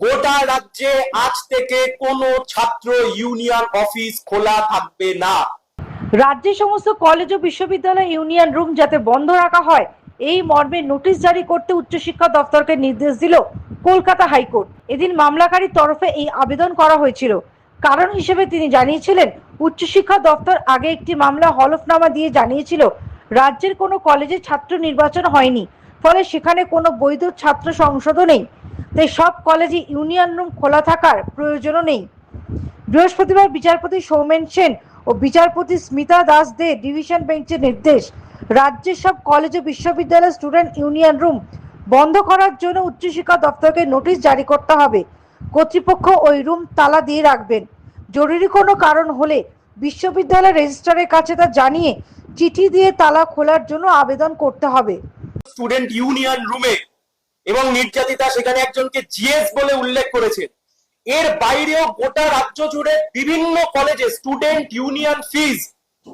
গোটা রাজ্যে আজ থেকে কোনো ছাত্র ইউনিয়ন অফিস খোলা থাকবে না। রাজ্যের সমস্ত কলেজ ও বিশ্ববিদ্যালয় ইউনিয়ন রুম যাতে বন্ধ রাখা হয়, এই মর্মে নোটিশ জারি করতে উচ্চশিক্ষা দপ্তরকে নির্দেশ দিল কলকাতা হাইকোর্ট। এদিন মামলাকারীর তরফে এই আবেদন করা হয়েছিল। কারণ হিসেবে তিনি জানিয়েছিলেন, উচ্চশিক্ষা দপ্তর আগে একটি মামলা হলফনামা দিয়ে জানিয়েছিল, রাজ্যের কোনো কলেজে ছাত্র নির্বাচন হয়নি, ফলে সেখানে কোনো বৈধ ছাত্র সংসদও নেই। তাই সব কলেজে ইউনিয়ন রুম খোলা থাকার প্রয়োজনও নেই। বৃহস্পতিবার বিচারপতি সৌমেন সেন ও বিচারপতি স্মিতা দাস দে ডিভিশন বেঞ্চের নির্দেশ, রাজ্যের সব কলেজ ও বিশ্ববিদ্যালয় স্টুডেন্ট ইউনিয়ন রুম বন্ধ করার জন্য উচ্চশিক্ষা দপ্তরকে নোটিশ জারি করতে হবে। কর্তৃপক্ষ ওই রুম তালা দিয়ে রাখবেন। জরুরি কোনো কারণ হলে বিশ্ববিদ্যালয় রেজিস্ট্রারের কাছে তা জানিয়ে চিঠি দিয়ে তালা খোলার জন্য আবেদন করতে হবে। স্টুডেন্ট ইউনিয়ন রুমে এবং নির্যাতিতা সেখানে একজনকে জিএস বলে উল্লেখ করেছে। এর বাইরেও গোটা রাজ্য জুড়ে বিভিন্ন কলেজে স্টুডেন্ট ইউনিয়ন ফিজ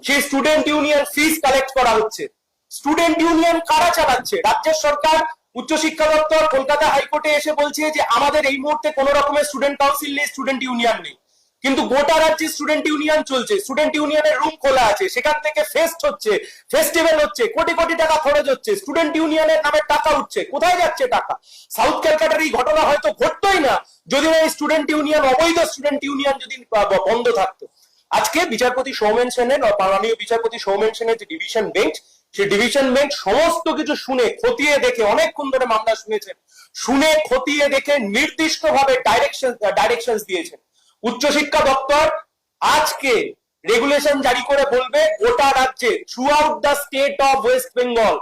সেই স্টুডেন্ট ইউনিয়ন ফিজ কালেক্ট করা হচ্ছে। স্টুডেন্ট ইউনিয়ন কারা চালাচ্ছে? রাজ্যের সরকার উচ্চশিক্ষা দপ্তর, কলকাতা হাইকোর্টে এসে বলছে যে, আমাদের এই মুহূর্তে কোন রকমের স্টুডেন্ট কাউন্সিল নেই স্টুডেন্ট ইউনিয়ন নেই। কিন্তু গোটা রাজ্যে স্টুডেন্ট ইউনিয়ন চলছে। স্টুডেন্ট ইউনিয়নের রুম খোলা আছে। সেখান থেকে ফেস্ট হচ্ছে। ফেস্টিভ্যাল হচ্ছে। কোটি কোটি টাকা খরচ হচ্ছে। স্টুডেন্ট ইউনিয়নের নামে টাকা উঠছে। কোথায় যাচ্ছে টাকা? সাউথ ক্যালকাটার এই ঘটনা হয়তো ঘটতোই না। যদি না এই স্টুডেন্ট ইউনিয়ন অবৈধ স্টুডেন্ট ইউনিয়ন যদি বন্ধ থাকতো। আজকে বিচারপতি সৌমেন সেনের মাননীয় বিচারপতি সৌমেন সেনের যে ডিভিশন বেঞ্চ সেই ডিভিশন বেঞ্চ সমস্ত কিছু শুনে, খতিয়ে দেখে, অনেকক্ষণ ধরে মামলা শুনেছেন। শুনে, খতিয়ে দেখে নির্দিষ্ট ভাবে ডাইরেকশন ডাইরেকশন দিয়েছেন। উচ্চশিক্ষা দপ্তর আজকে রেগুলেশন জারি করে বলবে গোটা রাজ্যে throughout the state of West Bengal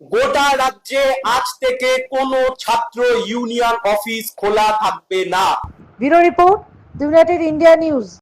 গোটা রাজ্যে আজ থেকে কোন ছাত্র ইউনিয়ন অফিস খোলা থাকবে না। Bureau report United India news.